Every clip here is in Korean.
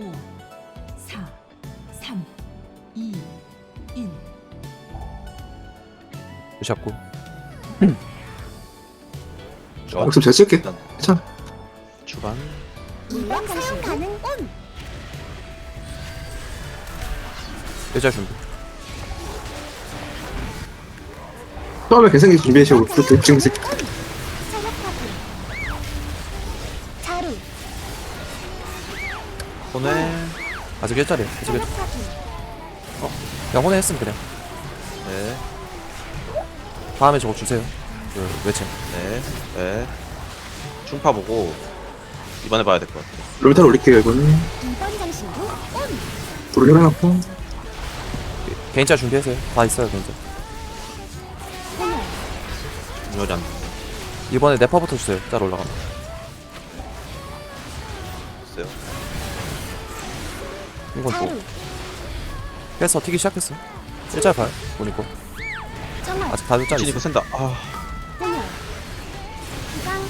5, 4, 3, 2, 1. 잡고 목숨 잘 쓸게. 괜찮아. 주반 이번 사용 가능 온 일자 준비 처음에 개생기 지금 새끼. 아직 일자 체력하기 그냥 혼내 했으면 그냥 네, 다음에 저거 주세요 그 외침 네, 네. 충파 보고 이번에 봐야 될 것 같아요. 롤탈 올릴게요 이거는. 이번 장신구 온 돌을 해놨고. 개인자 준비하세요 다 있어요 공열 중요하지 않네. 이번에 네파부터 주세요 짤 올라가 있 이건 또. 깼어 튀기 시작했어? 일자 봐요 보니까. 아직 다들 짤 진이 있어. 그 센다. 아, 공열 기강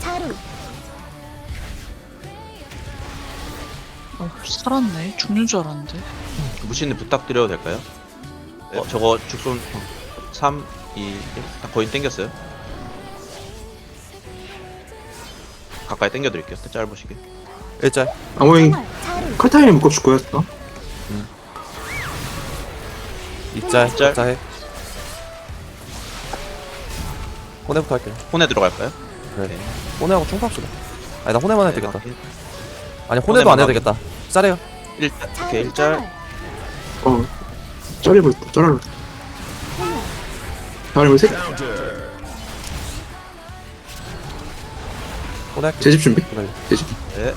자루 어, 살았네. 죽는 줄 알았는데. 무신님 부탁드려도 될까요? 어, 저거 죽손 3, 2, 1. 다 거의 땡겼어요. 가까이 땡겨드릴게요. 짧으시게. 일자 아모잉 정월 자루 칼타임에 묶어 줄 거였어. 이짤 짤. 이짤 해 혼내부터 할게 혼에 들어갈까요? 그래 네. 혼내하고 총합시다 아니 나 혼내만 해도 되겠다 네, 아니 혼내도 안 해도 되겠다 짤해요 1, 자루 오케이, 1짤. 정월 어. 쩔이볼 거. 쩔을. 새 혼내 할게 제집 준비. 기다려 제집. 네.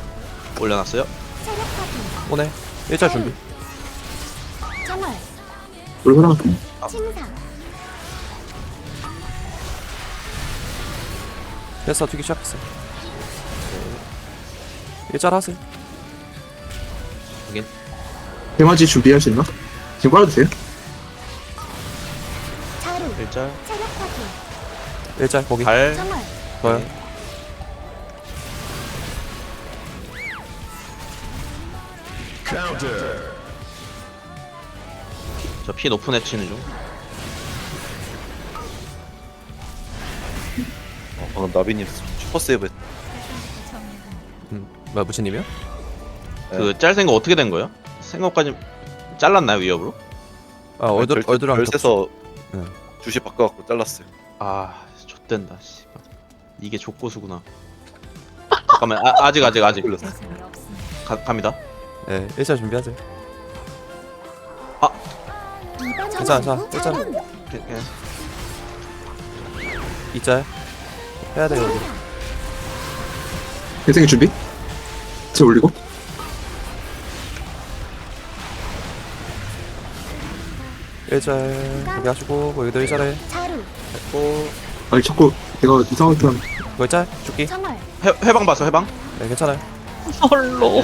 올려놨어요. 체력하기 혼내 일자 준비 정월 롤 해놨고. 침사 됐어 튀기 시작했어 일짤 하세요 확인. 대마지 준비할 수 있나? 지금 돼요? 자루 1짤. 체력하기 일짤 거기 발. 좋아요 네. 저피 높은 애 치는 중. 어, 방금 나비님 슈퍼 세이브 했- 음, 뭐야 무치님이요? 네. 그짤 생각 어떻게 된 거예요? 생각까지 잘랐나요 위협으로? 아 얼들랑 별세서 네. 주시 바꿔갖고 잘랐어요. 아, 좆된다. 씨. 이게 족고수구나. 잠깐만, 아, 아직 아직 아직 걸렸어. 가, 갑니다. 네 일짤 준비하세요 이번 괜찮아, 괜찮아. 자루 그- 그- 이짤 해야 돼요 여기 개생기 준비. 제 올리고. 일짤 거기 하시고 뭐 여기도 일짤해 자루. 됐고. 아니 자꾸 내가 이상하게 하면 뭐 일짤 죽기? 정월 해, 해방 봤어 해방? 네 괜찮아요. 헐로.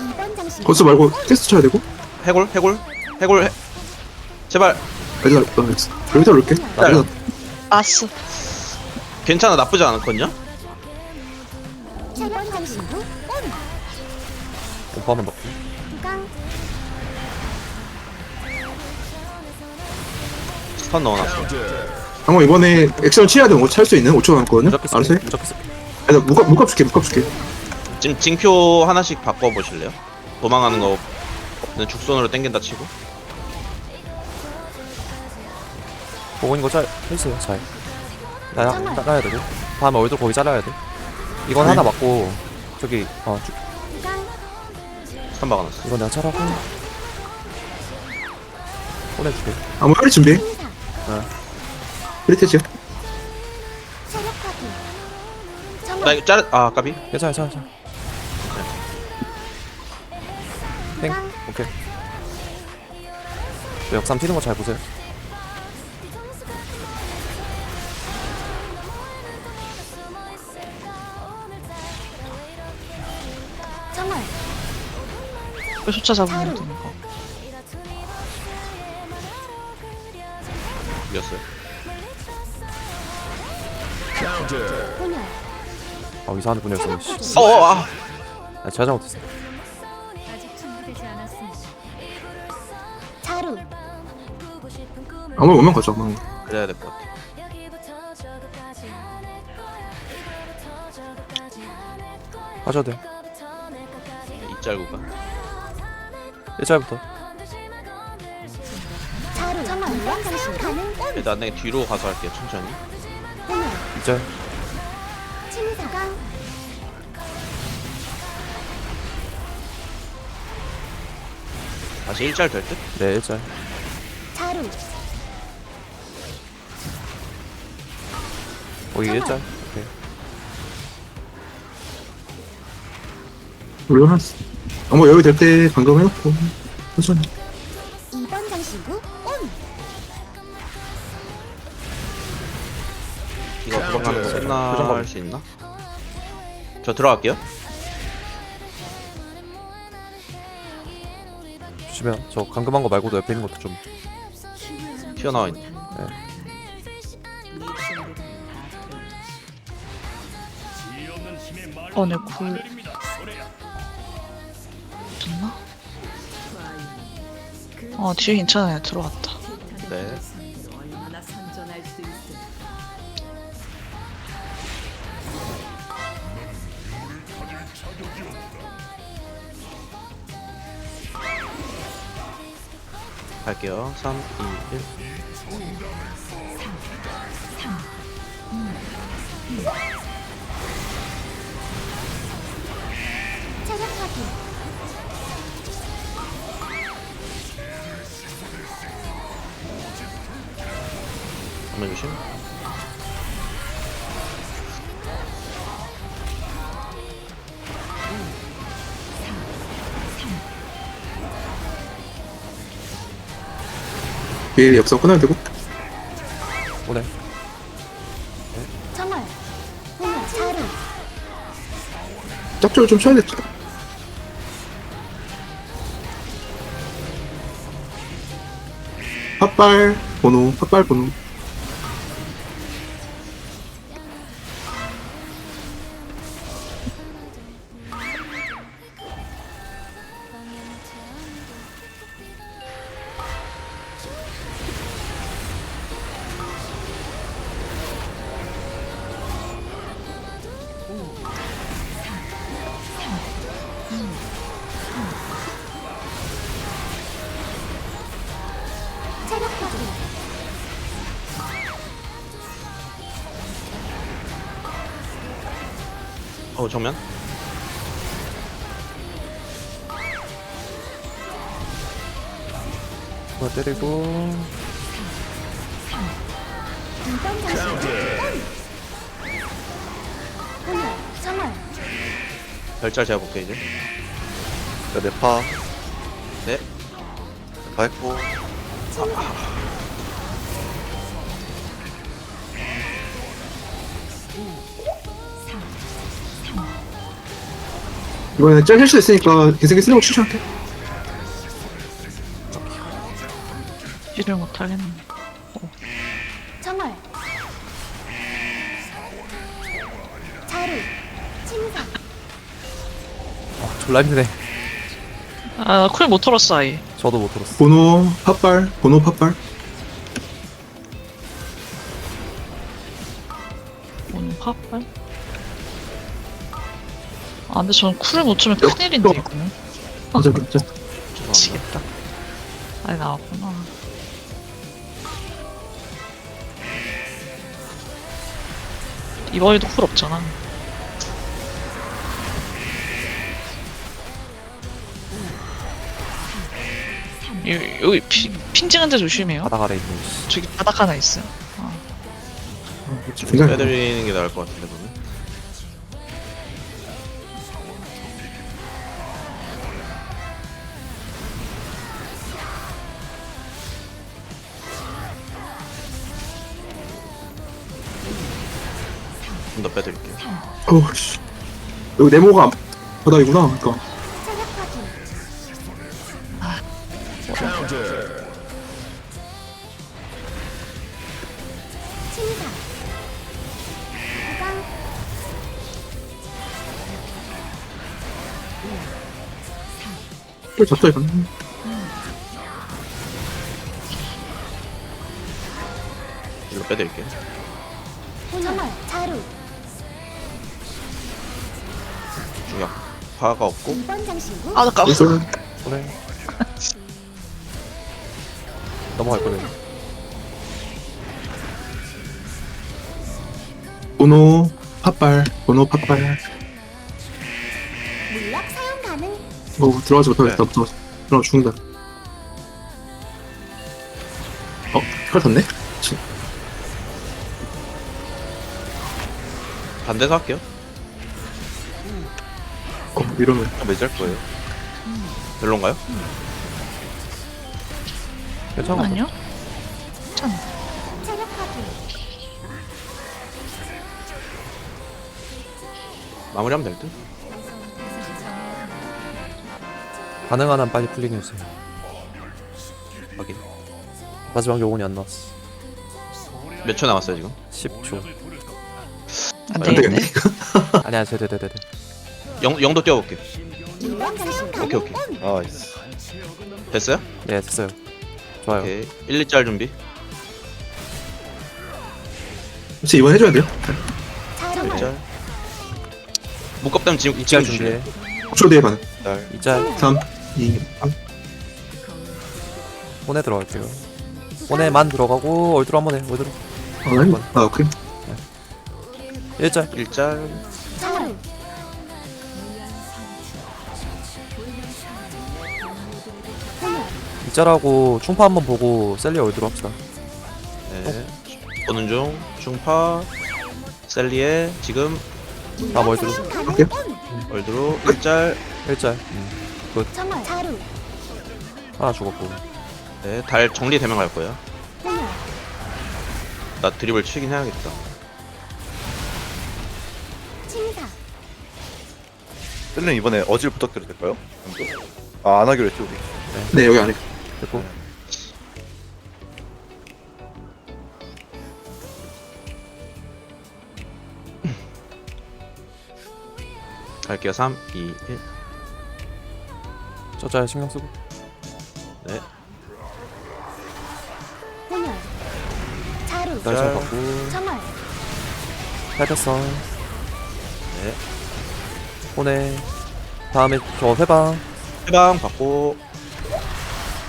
이번 장신구 거스 말고 테스트 쳐야 되고. 해골 해골 해골 해... 제발. 아니다. 롤탈 올게. 나중에 아스. 괜찮아 나쁘지 않거든요? 장신구 온 오빠 한번 넣고. 기 턴 넣어놨어. 아마 이번에 액션 치야 돼. 찰수 있는 5초 남았거든요. 무적기 알았어? 쓸게 무적기 쓸게 아니 나 묶어 묶어 줄게. 묶어 줄게. 지금 징표 하나씩 바꿔보실래요? 도망가는 거는 죽손으로 땡긴다 치고 보고 있는 해주세요 잘 나, 나, 나가야 되고 다음에 얼굴 거기 잘라야 돼 이건 네. 하나 맞고 저기 어 주, 기강 스턴 박아놨어. 이건 내가 잘하고 보내줄게 아무 빨리 준비 프리테지야. 체력하기 나 이거 자르 아 까비 괜찮아 괜찮아 괜찮아. 땡 오케이 저 역삼 튀는 거 잘 보세요 숫자 잡으면 되는 거. 혼혈 아 이상한 분이었어 씨. 어, 아. 아 제가 잘못했어 아직 준비되지 않았습니다. 자루. 아무 오면 가자 아무 그래야 될 것 같아. 하셔도 돼 이짤구가. 1잘부터 일단 내가 뒤로 가서 할게요. 천천히. 혼혈 2짤 침사강 다시 1짤 될 듯? 네 1짤 자루 거기 1짤 오케이 올려놨어 아무 여유 될 때 방금 해놓고 천천히 거 표정 봐. 수 있나? 저 들어갈게요. 조심해요 저 감금한 거 말고도 옆에 있는 것도 좀 튀어나와 있네. 어, 내 굴. 됐나? 어, 뒤에 괜찮아요. 들어왔다. 네. 갈게요. 3, 2, 1. 체력 확인 한번 조심. 뒤에 역사 끊어야 되고. 오네. 정월 자루 짝쪽을 좀 쳐야 됐죠 팥발 번호 팥발 번호 때리고 2번 장신구 온 혼혈 정월 별짤 제가 볼게요, 이제. 자, 네파. 네. 네파 했고. 이번에 짤 실수 있으니까 개세기 쓰는 거 추천할게 일을 못하겠네. 정월 자루 침사 아 졸라 힘드네 아, 쿨 못 털었어, 아예. 저도 못 들었어 번호 팥발 번호 팥발 오늘 팝발? 아, 근데 저는 쿨을 못 주면 큰일인데, 이거는. 맞아 맞아. 미치겠다. 아니, 나왔구나. 이번에도 쿨 없잖아. 여기, 여기 피, 핑징한 데 조심해요. 바닥 아래 있는 씨. 저기 바닥 하나 있어요. 어. 굉장히 빼드리는 게 나을 것 같은데, 어, 씨. 여기 네모가 바닥이구나. 그니까 또 졌다 이건. 일로 빼드릴게 파가 없고 2번 장신구 아 잠깐 이솔 손에 넘어갈 거네 보노 팥발 보노 팥발 물약 사용 가능 어 들어가지 못하겠다 네. 들어가 들어가 죽는다 어? 혈 탔네? 치. 반대서 할게요. 어 이러면 매질 거예요. 별론가요? 괜찮아 아니요? 확인 마무리하면 될 듯. 가능한 한 빨리 풀링 해주세요 확인. 마지막 요원이 안 나왔어 몇 초 남았어요 지금? 10초 안안 되겠네 아니야 제대대대대 영 영도. 2번 장신구 오케이 오케이. 나이스. 됐어요? 네 됐어요 좋아요 오케이. 1, 2짤 준비. 혹시 이번 해줘야 돼요? 자루 1짤. 묶었다면 지금 이짤 지금 준비해 주실래요? 5초 뒤에 반응 날. 이짤 3 2 1 혼에 들어갈게요 혼에만 들어가고 얼드로 한번 해 얼드로 아 아니 아 오케이 1짤 1짤. 2짤하고 충파 한번 보고 셀리 얼드로 합시다 네. 보는 중. 중파. 셀리에 지금 다음 얼드로 할게요 얼드로 1짤. 1짤 음. 정월 자루 하나 죽었고 네. 달 정리되면 갈 거예요. 혼혈 나 드립을 치긴 해야겠다. 침사 셀린 이번에 어질 부탁드려도 될까요? 아, 안 하기로 했죠, 우리. 네 여기 안에 됐고. 갈게요. 3, 2, 1. 저짤 신경 쓰고. 네. 혼혈. 자루. 짤잘 받고. 정월 탈켰어. 네. 혼에 다음에 저 회방. 해방 받고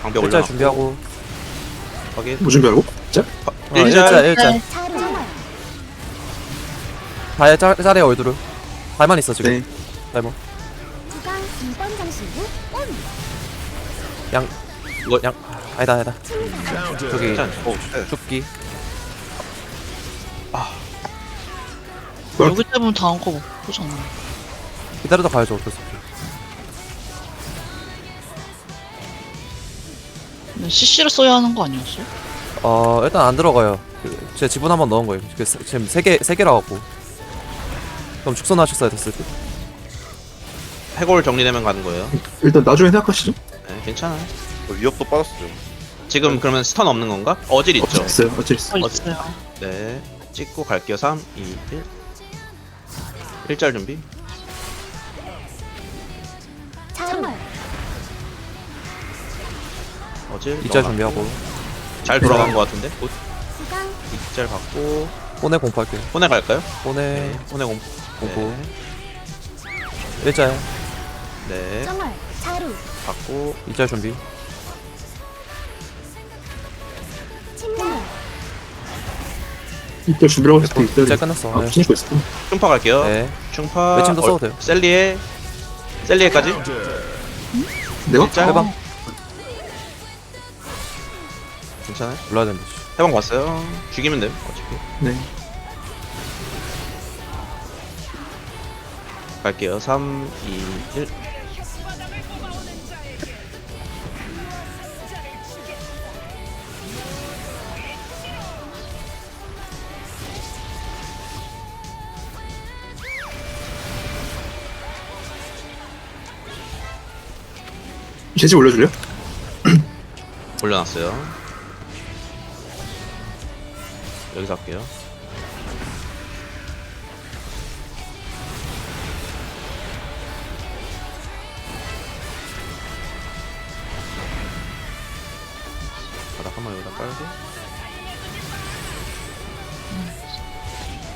방벽 1짤 올려놓고. 준비하고. 확인. 뭐 준비하고? 자? 어. 1짤 1짤 자루 정월 다에 짤, 짤에 얼드로 발만 있어 지금. 네. 발모 주강 2번 장신구 온 양. 이거 양. 아니다 아니다. 저기 괜찮아. 어, 네. 죽기. 여기 때문에 다음 거못 보잖아 기다려다 가야죠 어쩔 수 없죠 CC를 써야 하는 거 아니었어? 어 일단 안 들어가요 그, 제 지분 한번 넣은 거예요 그, 세- 지금 세개세 개라 갖고 그럼 축소하셨어야 됐을 듯 해골 정리되면 가는 거예요. 일단 나중에 생각하시죠 네, 괜찮아. 어, 위협도 빠졌어요. 지금 그러면 스턴 없는 건가? 어질 있죠? 어쩔 있어요 있어 어 있어요 네. 찍고 갈게요. 3, 2, 1. 1짤 준비. 어질. 이짤 넘어가. 준비하고 잘 돌아간 것 같은데? 곧 2짤 받고. 혼에 공포할게요 혼에 갈까요? 혼에 네. 혼에 공. 공포 네. 1짤 네. 정월 자루 받고. 2짤 준비 침사 이때 준비라고 했을 때 이때 2짤 끝났어 아 네. 충파 갈게요. 네. 충파. 외침도 써도 돼요. 셀리에. 셀리에까지. 내가? 짤. 해방 괜찮아요? 눌러야 된다 해방 왔어요. 죽이면 됨. 어차피. 네 갈게요. 3, 2, 1. 재지 올려줄래요? 올려놨어요. 여기서 할게요. 바닥 한번 여기다 깔고.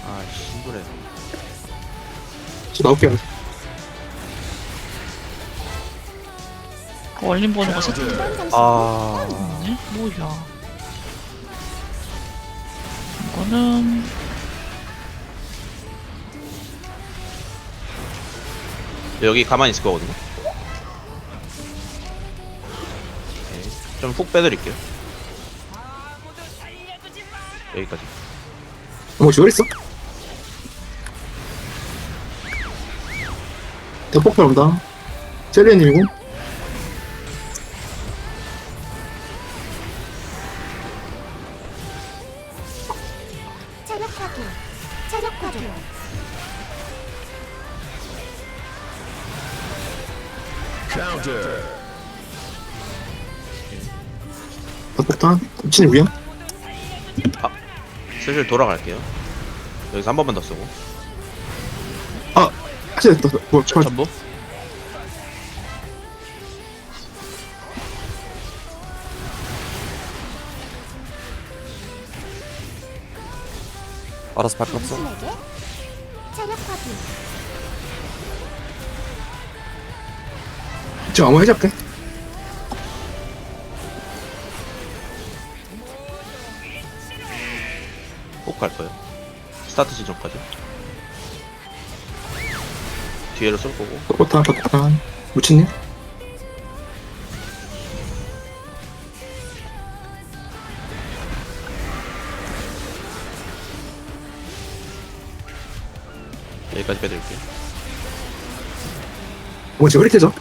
아 신부래 저 나올게요. 그 얼린 보는 거 세팅도 아. 네. 아. 뭐야. 거는 여기 가만히 있을 거거든요 좀 훅 빼드릴게요 여기까지 어머 지월 있어? 대폭발 온다. 젤리님이고 체력 확인. 체력 확인. 대폭탄. 미친이 위험. 슬슬 돌아갈게요 여기서 한 번만 더 쓰고 아, 하시 됐다. 뭐, 저, 전부 알아서 발표 없어 당신에게 체력 확인. 지금 아무 해잡게. 훅갈 거예요 스타트 지점까지 뒤에로 쏠 거고 대폭탄, 대폭탄. 무친님. 여기까지 빼드릴게요 어머 지금 흐릿해져.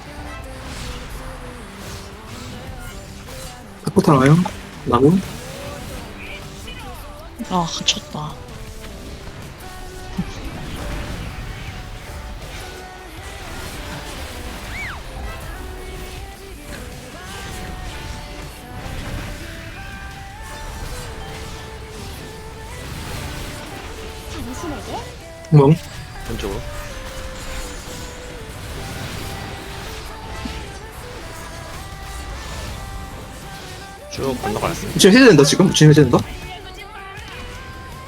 대폭탄 와요. 나무. 아 갇혔다 왼쪽으로 쭉 건너갈게요 무친 해제된다 지금. 무친 해제된다.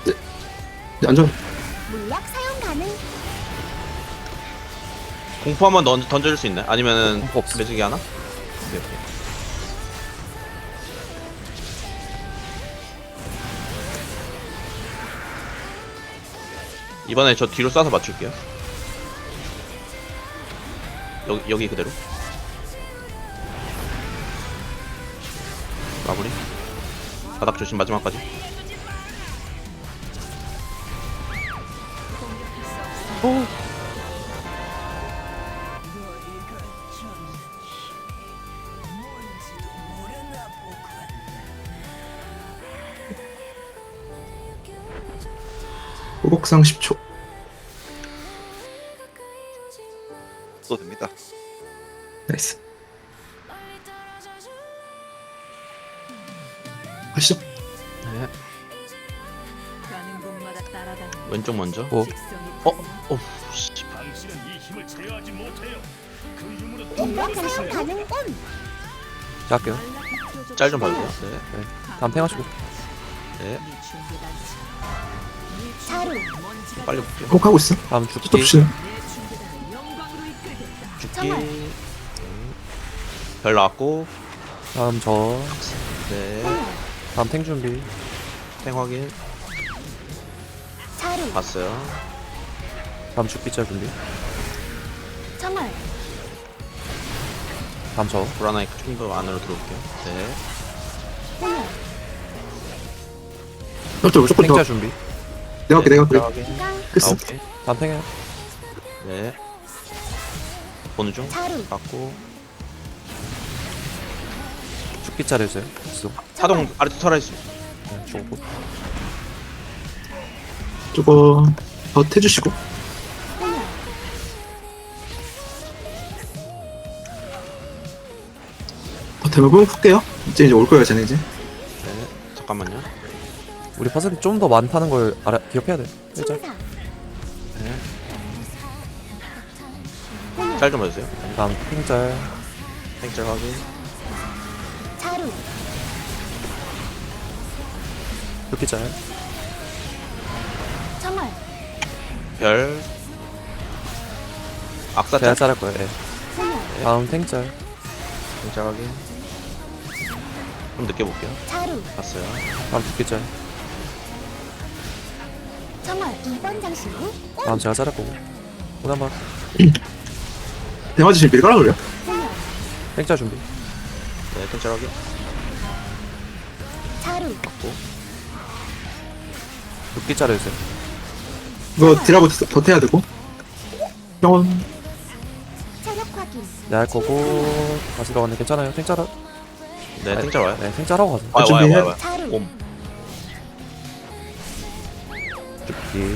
네. 네, 안전. 물약 사용 가능. 공포 한번 던, 던져줄 수 있나요? 아니면은. 매직이 하나? 오케이, 오케이. 이번에 저 뒤로 쏴서 맞출게요. 여기 여기 그대로. 마무리. 바닥 조심 마지막까지. 호복상 10초. 또 됩니다. 나이스. 하시죠. 네. 왼쪽 먼저. 어? 어? 가능 온. 할게요 짤 좀 봐주세요. 네. 다음 탱하시고 네. 자루. 빨리 볼게요. 호복하고 있어. 다음 죽기 시 영광으로 이끌겠다. 죽기. 정말. 네. 별 나왔고. 다음 저 네. 다음 탱 준비 탱 확인. 자루. 봤어요. 다음 죽기짤 준비 정월. 다음 저 보라나이 좀더 안으로 들어올게요. 네. 저 무조건 더. 탱짤 준비 내가 할게, 내가 할게. 확인. 기강. 아. 오케이. 탱해 네. 보는 중. 자루. 맞고. 죽기짤 해주세요 계속 사동 아래쪽 살아있어. 네, 죽고 저거 더 해주시고. 더 대부분 풀게요. 이제 이제 올 거예요, 쟤네 이제. 네. 잠깐만요. 우리 퍼센트 좀 더 많다는 걸 알아 기억해야 돼 짤. 침사. 네. 공연. 짤좀 봐주세요. 다음 탱짤 탱짤 확인. 정월 별 악사 제가 짤 짤할 거예요. 예. 다음 탱짤. 진짜 확인 좀 늦게 볼게요 봤어요 다음 흑기짤. 정월 2번 장신구 다음 제가 짤할 거고. 오늘 한번 대마지 미리 깔아 그래요? 소멸 탱짤 준비. 네 확인 자루 흑기짤 해주세요. 이거 딜하고 더 해야 되고 병원 체력 확인 네, 할 거고. 다시 들어갔는데 괜찮아요. 하... 네 탱짤 와요 네, 탱짤하고 가세요. 와요 와요 준비해. 와요 와요 자루 옴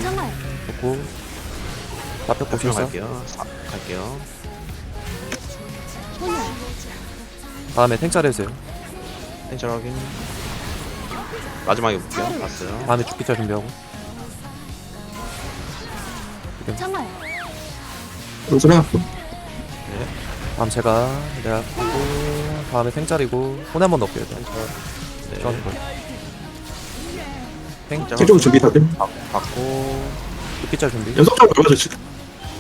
정월 좋고. 앞에 벽 보실사. 갈게요. 사, 갈게요. 다음에 탱짤 해주세요. 탱짤 확인. 마지막에 볼게요. 봤어요. 다음에 죽기짤 준비하고. 로즈를 해놨고? 다음 제가 내가 하고 다음에 탱짤이고 손에 한번 넣을게요. 일단. 네 저한테 걸. 탱짤. 최종 준비 다들 받- 받고 죽기짤 준비. 연속적으로 밟아줘 지금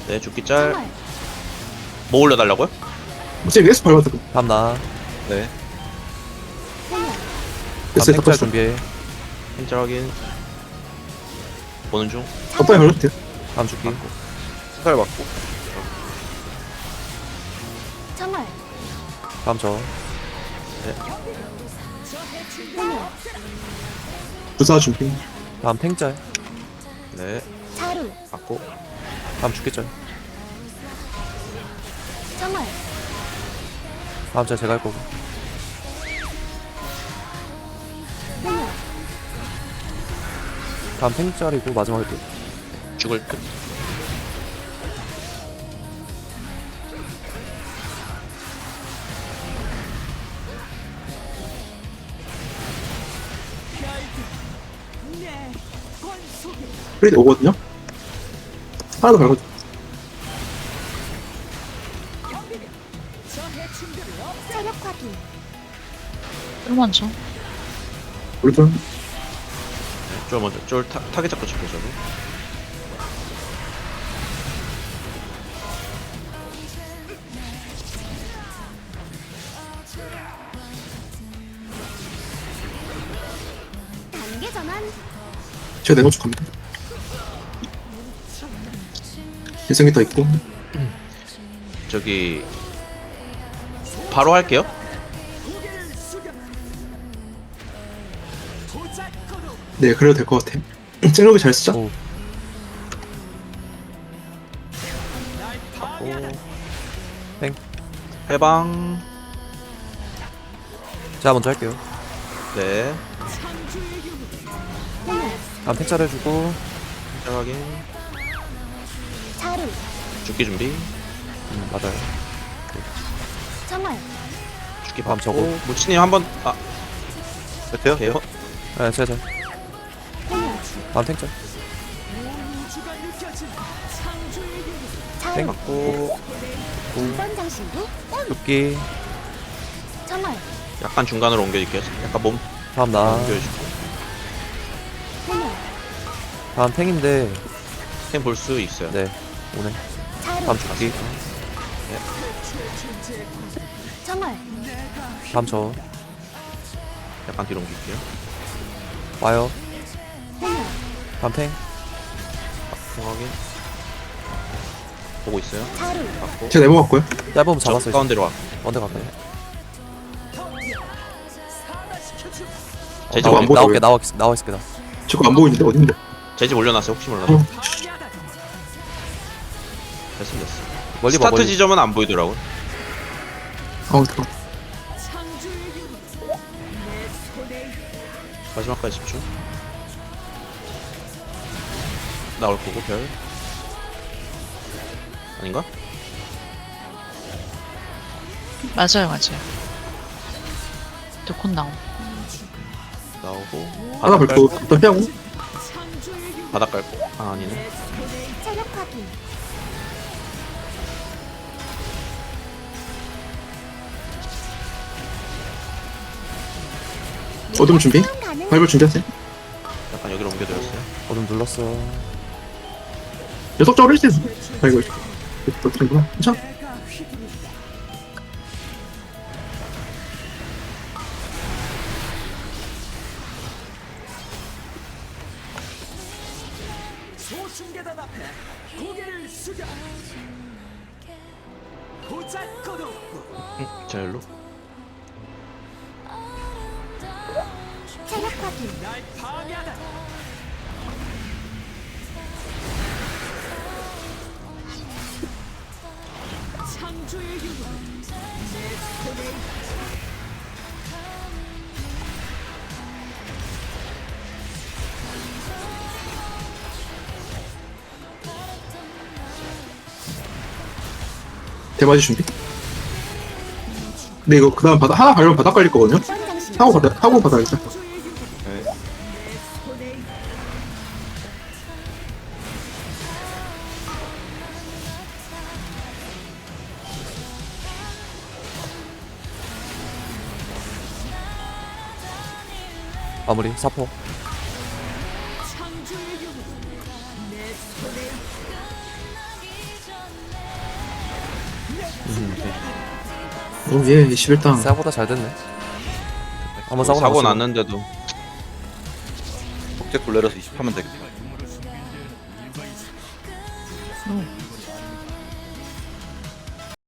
네 죽기짤 뭐 올려달라고요? 지금 위에서 밟아줘 다음 나. 네 소멸 다음 됐어요 덮었어 준비해. 탱짤 확인 보는 중 덮어야 걸려도 돼요 다음 죽기. 스타일 맞고. 정월 다음 저. 주사 준비 다음 탱짤. 네 자루 받고 다음 죽기짤. 정월 다음 짤 제가 할 거고. 소멸 다음 탱짤이고 마지막에 또. 죽을 끝 프리드 오거든요? 하나 더 밟아줘. 체력 확인 쫄 먼저. 우리 좀 네, 쫄 먼저 쫄 타, 타겟 잡고 단계 전환. 제가 내고 쭉 갑니다 예성이 더 있고. 저기 바로 할게요. 네 그래도 될 것 같아. 쨍록이 잘 쓰자 오. 해방. 제가 먼저 할게요. 네. 다음. 탱짤 확인. 자루 죽기 준비 음, 맞아요. 정월 죽기 받고 저거. 무치님 한번 아 됐대요? 돼요? 네, 제가 제 소멸 다음 탱짤. 자루 받고 2번 장신구 죽기. 정월 약간 중간으로 옮겨줄게요 약간 몸 다음 나. 옮겨주고 소멸 다음 탱인데. 템 볼 수 있어요 네. 오네. 자루 다음 죽기. 정월 다음 저. 약간 뒤로 옮길게요 와요. 소멸 다음 탱. 템 확인 보고 있어요 자루 받고 제가 갔고요 짧으면 저 잡았어요. 가운데로 와 언제 갈까요? 제집 어, 안 보여. 나올게 나와 있- 나와 있을게 나. 저거 안 보이는데 어딘데 제집 올려놨어요 혹시 몰라서 어. 됐어 됐어. 멀리 봐 스타트 멀리. 지점은 안 보이더라고. 어 마지막까지 집중. 나올 거고 별. 아닌가? 맞아요, 맞아요. 또곧 나옴. 나오고. 하나 바닥 밟고 깔고. 일단 피하고? 바닥 깔고. 아 아니네. 체력 확인 어둠 준비 밟을 준비하세요 여기로 옮겨드렸어요. 어둠 눌렀어 계속적으로 할수 있어. 아이고, 이거 어떡하구나. 괜찮아. 대바지 준비. 근데 이거 그 다음 바닥, 하나 밟으면 바닥 깔릴 거거든요? 하고 바닥, 하고 바닥 일단. 네. 마무리 사포 오, 예, 11당. 생각보다 잘 됐네 한번 사고 나서 났는데도 적재 굴레라서 20 하면 되겠다.